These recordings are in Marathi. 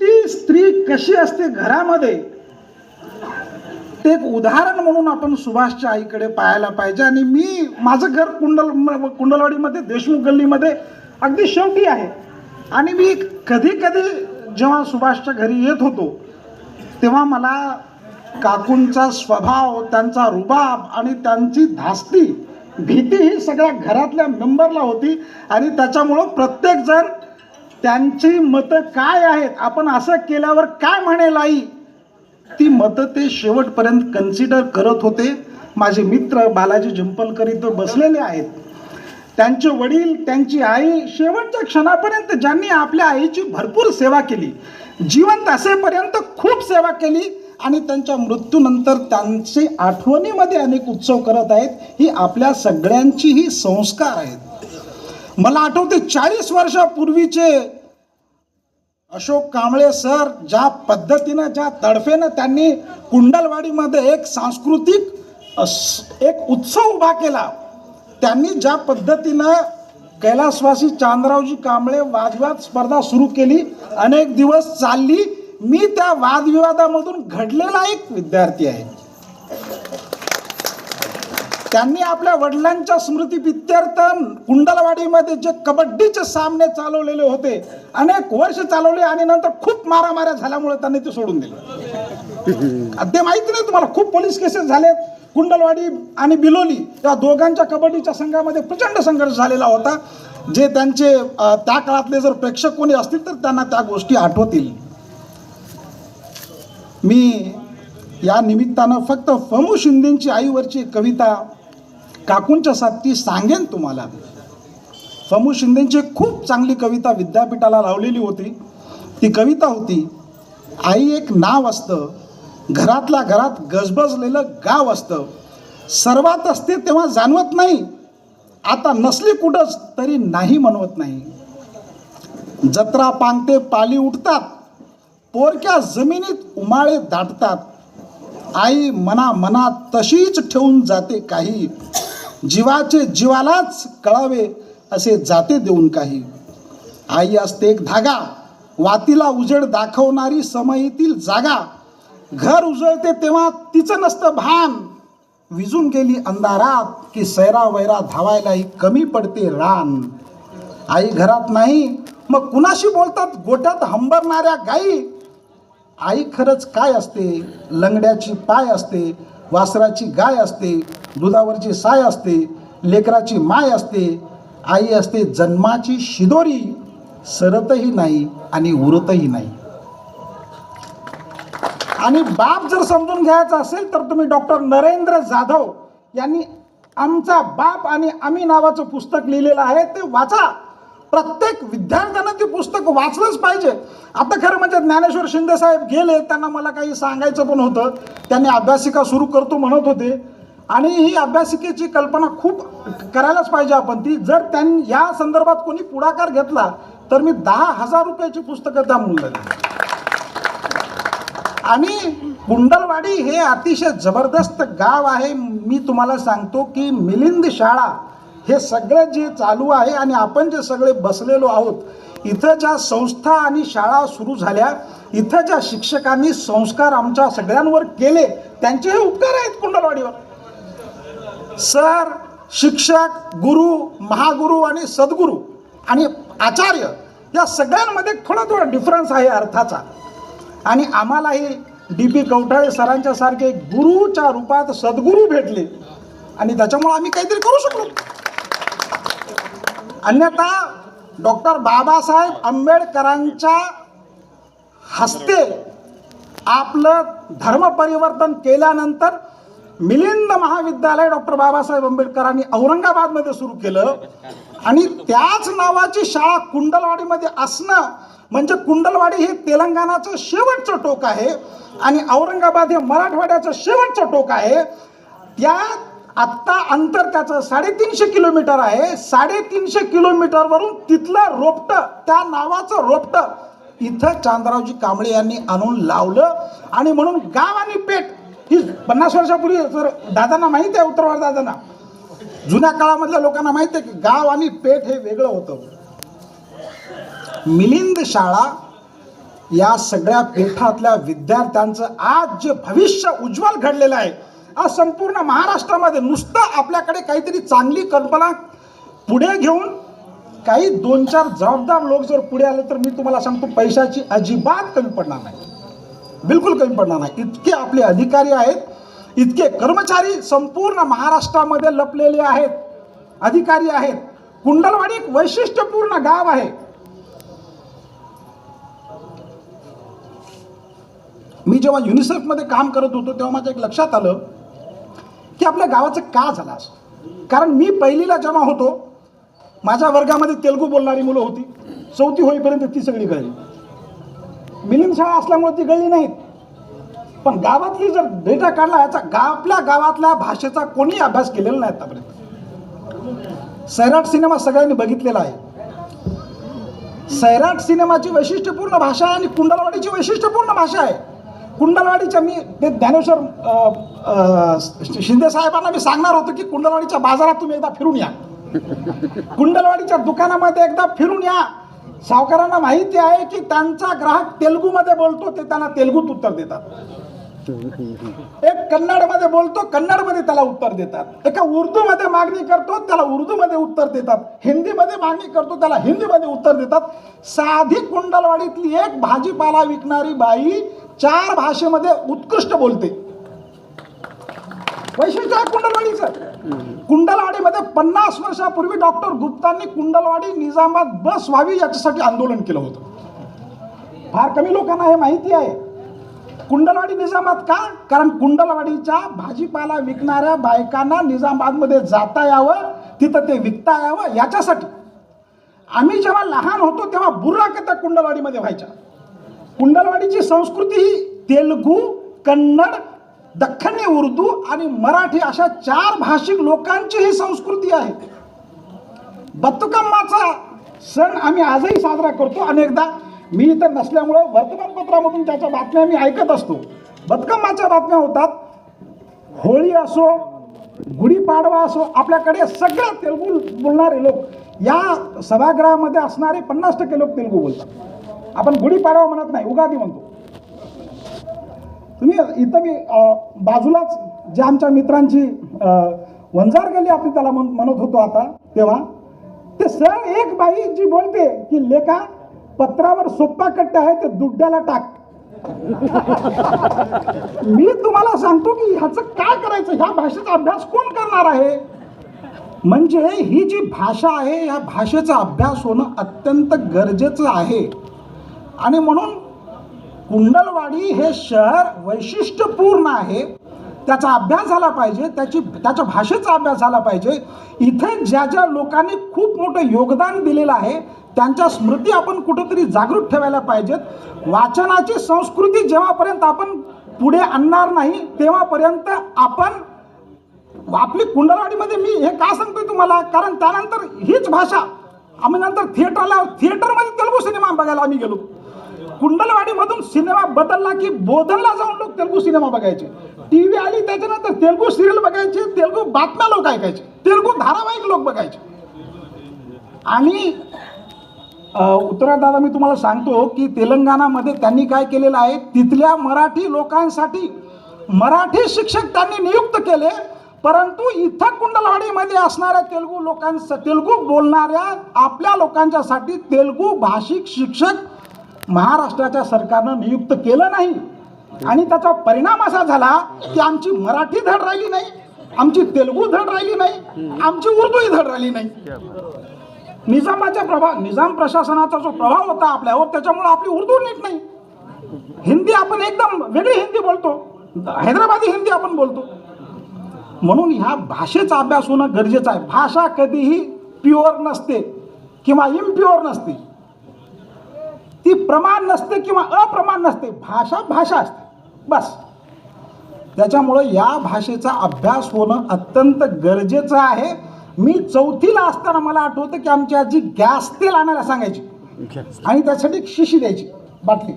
ती स्त्री कशी असते घरामध्ये? ते एक उदाहरण म्हणून आपण सुभाषच्या आईकडे पाहायला पाहिजे. आणि मी माझं घर कुंडल म- कुंडलवाडीमध्ये देशमुख गल्लीमध्ये अगदी शेवटी आहे. आणि मी कधी कधी जेव्हा सुभाषच्या घरी येत होतो तेव्हा मला काकूंचा स्वभाव त्यांचा रुबाब आणि त्यांची धास्ती भीती ही सगळ्या घरातल्या मेंबरला होती. आणि त्याच्यामुळं प्रत्येकजण त्यांची मतं काय आहेत? आपण असं केल्यावर काय म्हणेल आई? ती मतं ते शेवटपर्यंत कन्सिडर करत होते. माझे मित्र बालाजी जिंपलकर इथं बसलेले आहेत. त्यांचे वडील त्यांची आई शेवटच्या क्षणापर्यंत ज्यांनी आपल्या आईची भरपूर सेवा केली जिवंत असेपर्यंत खूप सेवा केली आणि त्यांच्या मृत्यूनंतर त्यांचे आठवणीमध्ये अनेक उत्सव करत आहेत. ही आपल्या सगळ्यांची ही संस्कार आहेत. मला आठवते चाळीस वर्षापूर्वीचे अशोक कांबळे सर ज्या पद्धतीनं ज्या तडफेनं त्यांनी कुंडलवाडीमध्ये एक सांस्कृतिक अस- एक उत्सव उभा केला त्यांनी ज्या पद्धतीनं कैलासवासी चांदरावजी कांबळे वादविवाद स्पर्धा सुरू केली अनेक दिवस चालली मी त्या वादविवादामधून घडलेला एक विद्यार्थी आहे. त्यांनी आपल्या वडिलांच्या स्मृतीप्रित्यर्थ कुंडलवाडीमध्ये जे कबड्डीचे सामने चालवलेले होते अनेक वर्ष चालवले आणि नंतर खूप मारामाऱ्या झाल्यामुळे त्यांनी ते सोडून दिले. ते माहिती नाही तुम्हाला खूप पोलीस केसेस झालेत. कुंडलवाडी आणि बिलोली या दोघांच्या कबड्डीच्या संघामध्ये प्रचंड संघर्ष झालेला होता. जे त्यांचे त्या काळातले जर प्रेक्षक कोणी असतील तर त्यांना त्या गोष्टी आठवतील. मी या निमित्तानं फक्त फमू शिंदेची आईवरची कविता काकूंच्या साथी सांगेन तुम्हाला. फमू शिंदेंची खूप चांगली कविता विद्यापीठाला लावलेली होती. ती कविता होती आई एक नाव असतं घरातल्या घरात गजबजलेलं गाव असतं. सर्वात असते तेव्हा जाणवत नाही आता नसली कुठंच तरी नाही म्हणवत नाही. जत्रा पांगते पाली उठतात पोरक्या जमिनीत उमाळे दाटतात. आई मना मनात तशीच ठेवून जाते काही. जीवाचे जीवालाच कळावे असे जाते देऊन काही. आई असते एक धागा वातीला उजेड दाखवणारी समयीतील जागा. घर उजळते तेव्हा तिचं नसतं भान. विजून गेली अंधारात की सैरा वैरा धावायलाही कमी पडते रान. आई घरात नाही मग कुणाशी बोलतात? गोट्यात हंबरणाऱ्या गाई. आई खरंच काय असते? लंगड्याची पाय असते. वासराची गाय असते दुधावरची साय असते लेकराची माय असते आई असते जन्माची शिदोरी सरतही नाही आणि उरतही नाही. आणि बाप जर समजून घ्यायचा असेल तर तुम्ही डॉक्टर नरेंद्र जाधव यांनी आमचा बाप आणि आम्ही नावाचं पुस्तक लिहिलेलं आहे ते वाचा. प्रत्येक विद्यार्थ्यानं ते पुस्तक वाचलंच पाहिजे. आता खरं म्हणजे ज्ञानेश्वर शिंदे साहेब गेले त्यांना मला काही सांगायचं पण होतं. त्यांनी अभ्यासिका सुरू करतो म्हणत होते. आणि ही अभ्यासिकेची कल्पना खूप करायलाच पाहिजे आपण ती. जर त्यांनी या संदर्भात कोणी पुढाकार घेतला तर मी दहा हजार रुपयाची पुस्तकं त्या मुलाला आणि कुंडलवाडी हे अतिशय जबरदस्त गाव आहे. मी तुम्हाला सांगतो की मिलिंद शाळा हे सगळं जे चालू आहे आणि आपण जे सगळे बसलेलो आहोत इथं ज्या संस्था आणि शाळा सुरू झाल्या इथं ज्या शिक्षकांनी संस्कार आमच्या सगळ्यांवर केले त्यांचे हे उपकार आहेत कुंडलवाडीवर. सर शिक्षक गुरु महागुरु आणि सद्गुरू आणि आचार्य या सगळ्यांमध्ये थोडा थोडा डिफरन्स आहे अर्थाचा. आणि आम्हालाही डी पी कवठाळे सरांच्या सारखे गुरुच्या रूपात सद्गुरू भेटले. आणि त्याच्यामुळे आम्ही काहीतरी करू शकलो. अन्यथा डॉक्टर बाबासाहेब आंबेडकरांच्या हस्ते आपलं धर्म परिवर्तन केल्यानंतर मिलिंद महाविद्यालय डॉक्टर बाबासाहेब आंबेडकरांनी औरंगाबादमध्ये सुरू केलं. आणि त्याच नावाची शाळा कुंडलवाडीमध्ये असणं म्हणजे कुंडलवाडी हे तेलंगणाचं शेवटचं टोक आहे. आणि औरंगाबाद हे मराठवाड्याचं शेवटचं टोक आहे. त्या आत्ता अंतर त्याचं साडेतीनशे किलोमीटर आहे. साडेतीनशे किलोमीटरवरून तिथलं रोपटं त्या नावाचं रोपटं इथं चांदरावजी कांबळे यांनी आणून लावलं. आणि म्हणून गाव आणि पेठ ही पन्नास वर्षापूर्वी तर दादांना माहिती आहे उत्तरवाड दादांना? जुन्या काळामधल्या लोकांना माहिती आहे की गाव आणि पेठ हे वेगळं होतं. मिलिंद शाळा या सगळ्या पीठातल्या विद्यार्थ्यांचं आज जे भविष्य उज्ज्वल घडलेलं आहे आज संपूर्ण महाराष्ट्रामध्ये नुसतं आपल्याकडे काहीतरी चांगली कल्पना पुढे घेऊन काही दोन चार जबाबदार लोक जर पुढे आले तर मी तुम्हाला सांगतो पैशाची अजिबात कमी पडणार नाही. बिलकुल कमी पडणार नाही. इतके आपले अधिकारी आहेत इतके कर्मचारी संपूर्ण महाराष्ट्रामध्ये लपलेले आहेत अधिकारी आहेत. कुंडलवाडी एक वैशिष्ट्यपूर्ण गाव आहे. मी जेव्हा युनिसेफमध्ये काम करत होतो तेव्हा माझ्या एक लक्षात आलं की आपल्या गावाचं का झालं असं? कारण मी पहिलीला जमा होतो माझ्या वर्गामध्ये तेलगू बोलणारी मुलं होती. चौथी होईपर्यंत ती सगळी गळली. मिलिंद शाळा असल्यामुळे ती गळली नाहीत. पण गावातली जर डेटा काढला याचा गा आपल्या गावातल्या भाषेचा कोणी अभ्यास केलेला नाही आतापर्यंत. सैराट सिनेमा सगळ्यांनी बघितलेला आहे. सैराट सिनेमाची वैशिष्ट्यपूर्ण भाषा आहे आणि कुंडलवाडीची वैशिष्ट्यपूर्ण भाषा आहे. कुंडलवाडीच्या मी ते ज्ञानेश्वर शिंदे साहेबांना मी सांगणार होतो की कुंडलवाडीच्या बाजारात तुम्ही एकदा फिरून या. कुंडलवाडीच्या दुकानामध्ये एकदा फिरून या. सावकारांना माहिती आहे की त्यांचा ग्राहक तेलगूमध्ये बोलतो ते त्यांना तेलगूत उत्तर देतात. एक कन्नडमध्ये बोलतो कन्नडमध्ये त्याला उत्तर देतात. एका उर्दूमध्ये मागणी करतो त्याला उर्दूमध्ये उत्तर देतात. हिंदीमध्ये मागणी करतो त्याला हिंदीमध्ये उत्तर देतात. साधी कुंडलवाडीतली एक भाजीपाला विकणारी बाई चार भाषेमध्ये उत्कृष्ट बोलते. वैशिष्ट्य आहे कुंडलवाडीचं. कुंडलवाडीमध्ये पन्नास वर्षापूर्वी डॉक्टर गुप्तांनी कुंडलवाडी निजामात बस व्हावी याच्यासाठी आंदोलन केलं होतं. फार कमी लोकांना हे माहिती आहे. कुंडलवाडी निजामात का? कारण कुंडलवाडीच्या भाजीपाला विकणाऱ्या बायकांना निजामाबादमध्ये जाता यावं तिथं ते विकता यावं याच्यासाठी. आम्ही जेव्हा लहान होतो तेव्हा बुर्राक त्या कुंडलवाडीमध्ये व्हायच्या. कुंडलवाडीची संस्कृती ही तेलगू कन्नड दख्खनी उर्दू आणि मराठी अशा चार भाषिक लोकांची ही संस्कृती आहे. बत्तुकम्माचा सण आम्ही आजही साजरा करतो. अनेकदा मी इथं नसल्यामुळं वर्तमानपत्रामधून त्याच्या बातम्या मी ऐकत असतो. बతుकम्माच्या बातम्या होतात होळी असो गुढीपाडवा असो आपल्याकडे सगळे तेलगू बोलणारे लोक या सभागृहामध्ये असणारे पन्नास टक्के लोक तेलगू बोलतात. आपण गुढीपाडवा म्हणत नाही उगादी म्हणतो. तुम्ही इथं मी बाजूलाच ज्या आमच्या मित्रांची वंजार गेली आपली त्याला म्हण- म्हणत होतो आता तेव्हा ते सर एक बाई जी बोलते की लेखा पत्रावर सोप्पा कट्टे आहे ते दुड्ड्याला टाक. मी तुम्हाला सांगतो की ह्याचं काय करायचं? ह्या भाषेचा अभ्यास कोण करणार आहे? म्हणजे ही जी भाषा आहे या भाषेचा अभ्यास होणं अत्यंत गरजेचं आहे. आणि म्हणून कुंडलवाडी हे शहर वैशिष्ट्यपूर्ण आहे. त्याचा अभ्यास झाला पाहिजे त्याची त्याच्या भाषेचा अभ्यास झाला पाहिजे. इथे ज्या ज्या लोकांनी खूप मोठं योगदान दिलेलं आहे त्यांच्या स्मृती आपण कुठंतरी जागृत ठेवायला पाहिजेत. वाचनाची संस्कृती जेव्हापर्यंत आपण पुढे आणणार नाही तेव्हापर्यंत आपण आपली कुंडलवाडीमध्ये मी हे का सांगतोय तुम्हाला? कारण त्यानंतर हीच भाषा आम्ही नंतर थिएटरला थिएटरमध्ये तेलुगू सिनेमा बघायला आम्ही गेलो. कुंडलवाडीमधून सिनेमा बदलला की बोधनला जाऊन लोक तेलगू सिनेमा बघायचे. टी व्ही आली त्याच्यानंतर तेलगू सिरियल बघायचे तेलगू बातम्या लोक ऐकायचे तेलगू धारावाहिक लोक बघायचे. आणि उत्तरादादा मी तुम्हाला सांगतो की तेलंगणामध्ये त्यांनी काय केलेलं आहे? तिथल्या मराठी लोकांसाठी मराठी शिक्षक त्यांनी नियुक्त केले परंतु इथं कुंडलवाडीमध्ये असणाऱ्या तेलगू लोकांस तेलगू बोलणाऱ्या आपल्या लोकांच्यासाठी तेलगू भाषिक शिक्षक महाराष्ट्राच्या सरकारनं नियुक्त केलं नाही. आणि त्याचा परिणाम असा झाला की आमची मराठी धड राहिली नाही आमची तेलगू धड राहिली नाही आमची उर्दूही धड राहिली नाही. निजामाच्या प्रभाव निजाम प्रशासनाचा जो प्रभाव होता आपल्यावर त्याच्यामुळे आपली उर्दू नीट नाही. हिंदी आपण एकदम वेगळी हिंदी बोलतो. हैदराबादी हिंदी आपण बोलतो. म्हणून ह्या भाषेचा अभ्यास होणं गरजेचं आहे. भाषा कधीही प्युअर नसते किंवा इम्प्युअर नसते. ती प्रमाण नसते किंवा अप्रमाण नसते भाषा भाषा असते. बस. त्याच्यामुळं या भाषेचा अभ्यास होणं अत्यंत गरजेचं आहे. मी चौथीला असताना मला आठवतं की आमची आजी गॅस तेल आणायला सांगायची. आणि त्यासाठी एक शिशी द्यायची बाटली.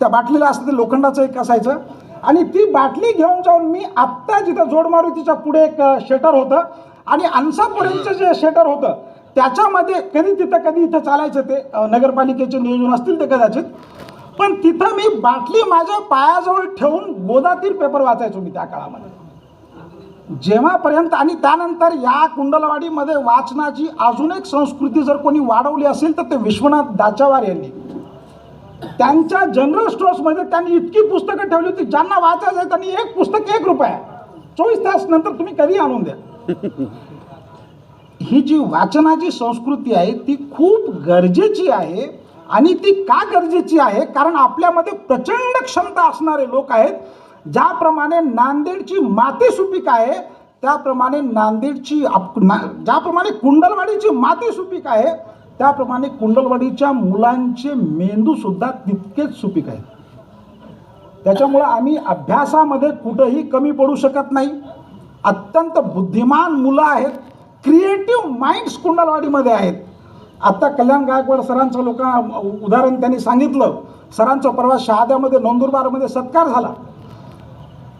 त्या बाटलीला असं ते लोखंडाचं एक असायचं. आणि ती बाटली घेऊन जाऊन मी आत्ता जिथं जोडमारुतीच्या पुढे एक शेटर होतं आणि अन्सापर्यंतचं जे शेटर होतं त्याच्यामध्ये कधी तिथं कधी इथं चालायचं ते नगरपालिकेचे नियोजन असतील ते कदाचित. पण तिथं मी बाटली माझ्या पायाजवळ ठेवून गोदातील पेपर वाचायचो मी त्या काळामध्ये. जेव्हापर्यंत आणि त्यानंतर या कुंडलवाडीमध्ये वाचनाची अजून एक संस्कृती जर कोणी वाढवली असेल तर ते विश्वनाथ दाचावार यांनी. त्यांच्या जनरल स्टोअर्समध्ये त्यांनी इतकी पुस्तकं ठेवली होती ज्यांना वाचायचं आहे त्यांनी एक पुस्तक एक रुपया. चोवीस तास नंतर तुम्ही कधी आणून द्या. ही जी वाचनाची संस्कृती आहे ती खूप गरजेची आहे. आणि ती का गरजेची आहे? कारण आपल्यामध्ये प्रचंड क्षमता असणारे लोक आहेत ज्याप्रमाणे नांदेडची माती सुपीक आहे त्याप्रमाणे नांदेडची आप ना ज्याप्रमाणे कुंडलवाडीची माती सुपीक आहे त्याप्रमाणे कुंडलवाडीच्या मुलांचे मेंदूसुद्धा तितकेच सुपीक आहेत. त्याच्यामुळं आम्ही अभ्यासामध्ये कुठंही कमी पडू शकत नाही. अत्यंत बुद्धिमान मुलं आहेत. क्रिएटिव्ह माइंड्स कुंडलवाडीमध्ये आहेत. आत्ता कल्याण गायकवाड सरांचं लोकांना उदाहरण त्यांनी सांगितलं. सरांचा परवा शहाद्यामध्ये नंदुरबारमध्ये सत्कार झाला.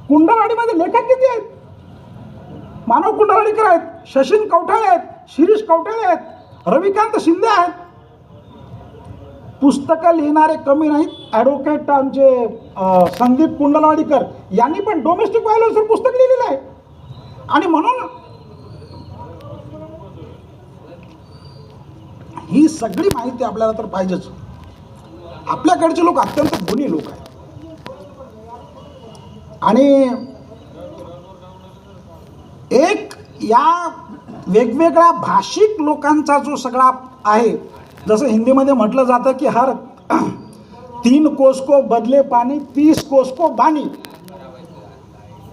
कुंडलवाडीमध्ये लेखक किती आहेत? मानव कुंडलवाडीकर आहेत शशीन कवठाळे आहेत शिरीष कवठाळे आहेत रविकांत शिंदे आहेत. पुस्तकं लिहिणारे कमी नाहीत ॲडव्होकेट आमचे संदीप कुंडलवाडीकर. यांनी पण डोमेस्टिक व्हायलन्सवर पुस्तक लिहिलेलं आहे. आणि म्हणून ही सगळी माहिती आपल्याला तर पाहिजेच. आपल्याकडचे लोक अत्यंत गुणी लोक आहेत. आणि एक या वेगवेगळ्या भाषिक लोकांचा जो सगळा आहे जसं हिंदीमध्ये म्हटलं जातं की हर तीन कोस को बदले पाणी तीस कोस को बाणी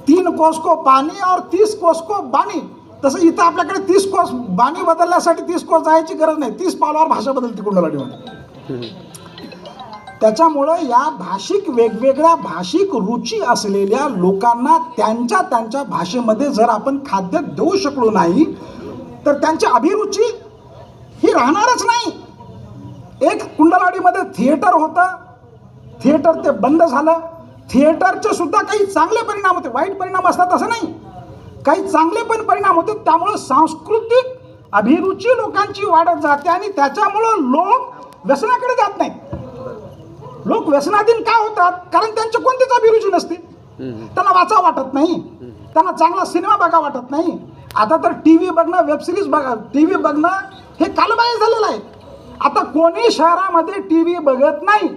तीन कोस को पाणी और तीस कोस को बाणी तसं इथं आपल्याकडे तीस कोस बाणी बदलण्यासाठी तीस कोस जायची गरज नाही. तीस पावलावर भाषा बदलते कुंडलाडीमध्ये त्याच्यामुळं या भाषिक वेगवेगळ्या भाषिक रुची असलेल्या लोकांना त्यांच्या त्यांच्या भाषेमध्ये जर आपण खाद्य देऊ शकलो नाही तर त्यांची अभिरुची ही राहणारच नाही. एक कुंडलाडीमध्ये थिएटर होतं थिएटर ते बंद झालं. थिएटरचे सुद्धा काही चांगले परिणाम होते. वाईट परिणाम असतात असं नाही. काही चांगले पण परिणाम होते त्यामुळं सांस्कृतिक अभिरुची लोकांची वाढत जाते आणि त्याच्यामुळं लोक व्यसनाकडे जात नाहीत. लोक व्यसनाधीन का होतात? कारण त्यांची कोणतीच अभिरुची नसते. त्यांना वाचा वाटत नाही. त्यांना चांगला सिनेमा बघा वाटत नाही. आता तर टी व्ही बघणं वेब सिरीज बघा टी व्ही बघणं हे कालबाह्य झालेलं आहे. आता कोणी शहरामध्ये टी व्ही बघत नाही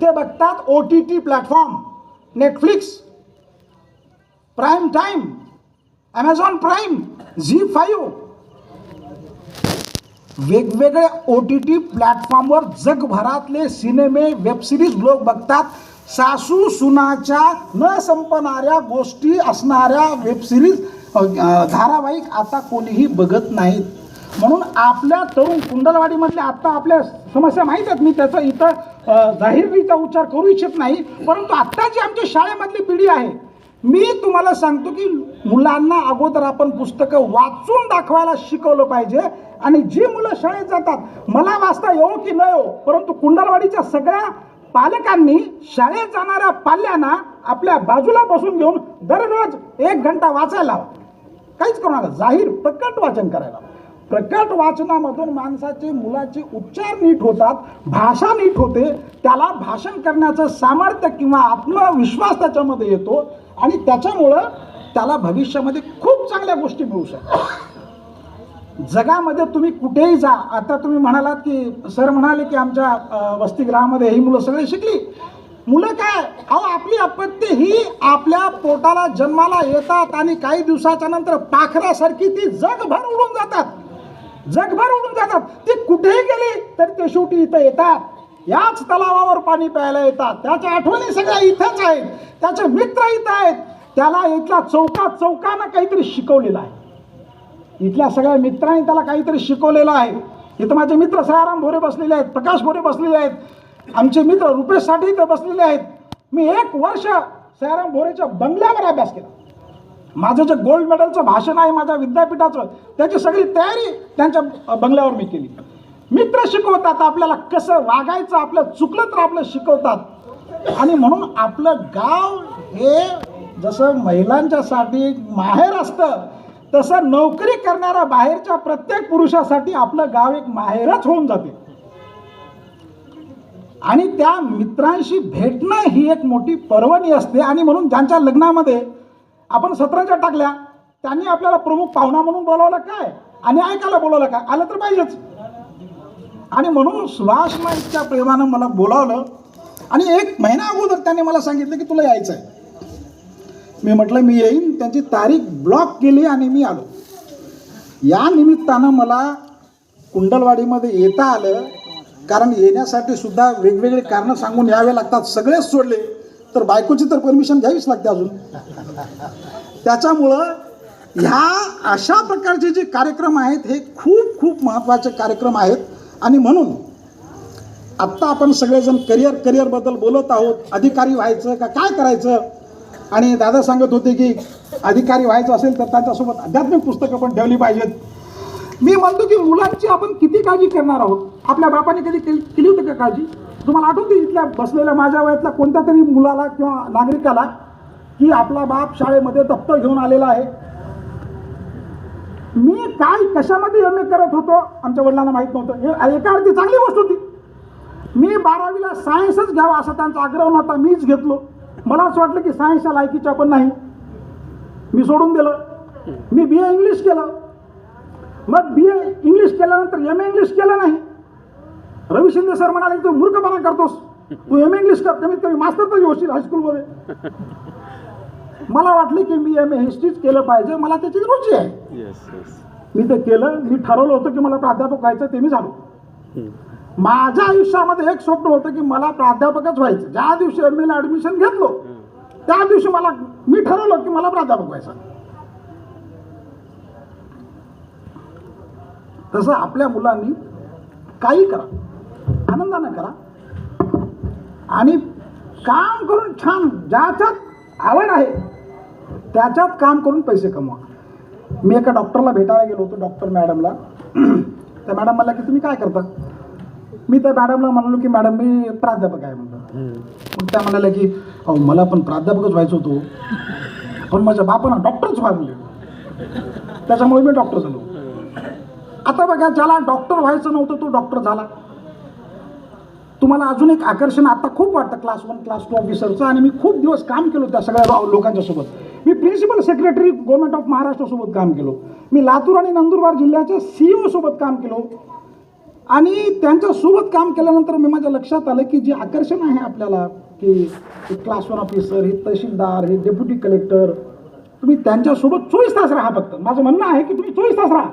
ते बघतात O T T platform Netflix prime time Amazon Prime Zee five वेगवेगळ्या ओ टी टी प्लॅटफॉर्मवर जगभरातले सिनेमे वेबसिरीज लोक बघतात. सासू सुनाच्या न संपणाऱ्या गोष्टी असणाऱ्या वेबसिरीज धारावाहिक आता कोणीही बघत नाहीत. म्हणून आपल्या तरुण कुंडलवाडीमधल्या आत्ता आपल्या समस्या माहीत आहेत. मी त्याचा इथं जाहीररीचा उच्चार करू इच्छित नाही. परंतु आत्ताची आमच्या शाळेमधली पिढी आहे. मी तुम्हाला सांगतो की मुलांना अगोदर आपण पुस्तकं वाचून दाखवायला शिकवलं पाहिजे. आणि जी मुलं शाळेत जातात मला वाचता येऊ की न येऊ परंतु कुंडलवाडीच्या सगळ्या पालकांनी शाळेत जाणाऱ्या पाल्यांना आपल्या बाजूला बसून घेऊन दररोज एक घंटा वाचायला काहीच करू नका जाहीर प्रकट वाचन करायला प्रकट वाचनामधून माणसाचे मुलाचे उच्चार नीट होतात भाषा नीट होते त्याला भाषण करण्याचं सामर्थ्य किंवा आत्मविश्वास त्याच्यामध्ये येतो आणि त्याच्यामुळं त्याला भविष्यामध्ये खूप चांगल्या गोष्टी मिळू शकतात. जगामध्ये तुम्ही कुठेही जा आता तुम्ही म्हणालात की सर म्हणाले की आमच्या वसतिगृहामध्ये ही मुलं सगळी शिकली. मुलं काय? अहो आपली आपत्ती ही आपल्या पोटाला जन्माला येतात आणि काही दिवसाच्या नंतर पाखरासारखी ती जगभर उडून जातात. जगभर उडून जातात. ते कुठेही गेले तरी ते शेवटी इथं येतात. याच तलावावर पाणी प्यायला येतात. त्याच्या आठवणी सगळ्या इथंच आहेत. त्याचे मित्र इथं आहेत. त्याला इथल्या चौका चौकानं काहीतरी शिकवलेलं आहे. इथल्या सगळ्या मित्रांनी त्याला काहीतरी शिकवलेलं आहे. इथं माझे मित्र सयाराम भोरे बसलेले आहेत प्रकाश भोरे बसलेले आहेत. आमचे मित्र रुपेशसाठी इथं बसलेले आहेत. मी एक वर्ष सयाराम भोरेच्या बंगल्यावर अभ्यास केला. माझं जे गोल्ड मेडलचं भाषण आहे माझ्या विद्यापीठाचं त्याची सगळी तयारी त्यांच्या बंगल्यावर मी केली. मित्र शिकवतात आपल्याला कसं वागायचं आपलं चुकलं तर आपलं शिकवतात. आणि म्हणून आपलं गाव हे जसं महिलांच्यासाठी माहेर असतं तसं नोकरी करणाऱ्या बाहेरच्या प्रत्येक पुरुषासाठी आपलं गाव एक माहेरच होऊन जाते. आणि त्या मित्रांशी भेटणं ही एक मोठी पर्वणी असते. आणि म्हणून ज्यांच्या लग्नामध्ये आपण सतरंजा टाकल्या त्यांनी आपल्याला प्रमुख पाहुणा म्हणून बोलावलं काय? आणि ऐकायला बोलावलं काय? आलं तर पाहिजेच. आणि म्हणून सुभाष नाईकच्या प्रेमानं मला बोलावलं. आणि एक महिना अगोदर त्यांनी मला सांगितलं की तुला यायचं आहे मी म्हटलं मी येईन. त्यांची तारीख ब्लॉक केली आणि मी आलो. या निमित्तानं मला कुंडलवाडीमध्ये येता आलं. कारण येण्यासाठी सुद्धा वेगवेगळे कारणं सांगून यावे लागतात. सगळेच सोडले. तर बायकोची तर परमिशन घ्यावीच लागते अजून. त्याच्यामुळं ह्या अशा प्रकारचे जे कार्यक्रम आहेत हे खूप खूप महत्त्वाचे कार्यक्रम आहेत. आणि म्हणून आत्ता आपण सगळेजण करिअर करिअरबद्दल बोलत आहोत. अधिकारी व्हायचं का काय करायचं? आणि दादा सांगत होते की अधिकारी व्हायचं असेल तर त्यांच्यासोबत आध्यात्मिक पुस्तकं पण ठेवली पाहिजेत. मी म्हणतो की मुलांची आपण किती काळजी करणार आहोत? आपल्या बापाने कधी केली केली होती का काळजी? तुम्हाला आठवते इथल्या बसलेल्या माझ्या वयातल्या कोणत्या तरी मुलाला किंवा नागरिकाला की आपला बाप शाळेमध्ये दप्तर घेऊन आलेला आहे? मी काय कशामध्ये एम ए करत होतो? आमच्या वडिलांना माहीत नव्हतं. हे एका अर्थी चांगली गोष्ट होती. मी बारावीला सायन्सच घ्यावा असा त्यांचा आग्रह नव्हता. मीच घेतलो. मला असं वाटलं की सायन्सच्या लायकीच्या पण नाही. मी सोडून दिलं. मी बी ए इंग्लिश केलं. मग बी ए इंग्लिश केल्यानंतर एम ए इंग्लिश केलं नाही. रवी शिंदे सर म्हणाले तू मूर्खपणा करतोस. तू एम इंग्लिश कर. कमीत कमी मास्टर तरी होशील हायस्कूलमध्ये मला वाटलं की मी एम ए हिस्ट्रीच केलं पाहिजे. मला त्याची रुची आहे. मी ते केलं. मी ठरवलं होतं की मला प्राध्यापक व्हायचं ते मी झालो. माझ्या आयुष्यामध्ये एक स्वप्न होतं की मला प्राध्यापकच व्हायचं. ज्या दिवशी एम एला ॲडमिशन घेतलो त्या दिवशी मला मी ठरवलं की मला प्राध्यापक व्हायचं. तसं आपल्या मुलांनी काही करा. आनंदानं करा. आणि काम करून छान ज्याच्यात आवड आहे त्याच्यात काम करून पैसे कमवा. मी एका डॉक्टरला भेटायला गेलो होतो डॉक्टर मॅडमला. त्या मॅडम म्हणला की तुम्ही काय करता? मी त्या मॅडमला म्हणालो की मॅडम मी प्राध्यापक आहे म्हणलं. मग त्या म्हणाल्या की अहो मला पण प्राध्यापकच व्हायचं होतो. पण माझ्या बापानं डॉक्टरच व्हाय म्हणले. त्याच्यामुळे मी डॉक्टर झालो. आता बघा ज्याला डॉक्टर व्हायचं नव्हतं तो डॉक्टर झाला. तुम्हाला अजून एक आकर्षण आता खूप वाटतं क्लास वन क्लास टू ऑफिसरचं आणि मी खूप दिवस काम केलो त्या सगळ्या लो- लोकांच्या सोबत मी प्रिन्सिपल सेक्रेटरी गव्हर्नमेंट ऑफ महाराष्ट्रासोबत काम केलो. मी लातूर आणि नंदुरबार जिल्ह्याच्या सी सोबत काम केलो. आणि त्यांच्यासोबत काम केल्यानंतर मी माझ्या लक्षात आलं की जे आकर्षण आहे आपल्याला की क्लास वन ऑफिसर हे तहसीलदार हे डेप्युटी कलेक्टर तुम्ही त्यांच्यासोबत चोवीस तास राहा फक्त. माझं म्हणणं आहे की तुम्ही चोवीस तास राहा.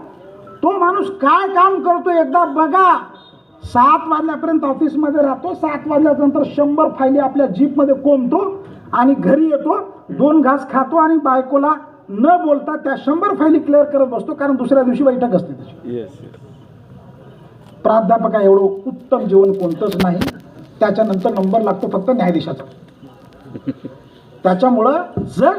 तो माणूस काय काम करतो एकदा बघा. सात वाजल्यापर्यंत ऑफिसमध्ये राहतो. सात वाजल्यानंतर शंभर फायली आपल्या जीपमध्ये कोंबतो आणि घरी येतो. दोन घास खातो आणि बायकोला न बोलता त्या शंभर फायली क्लिअर करत बसतो. कारण दुसऱ्या दिवशी बैठक असते त्याची. प्राध्यापका एवढं उत्तम जीवन कोणतंच नाही. त्याच्यानंतर नंबर लागतो फक्त न्यायाधीशाचा. त्याच्यामुळं जर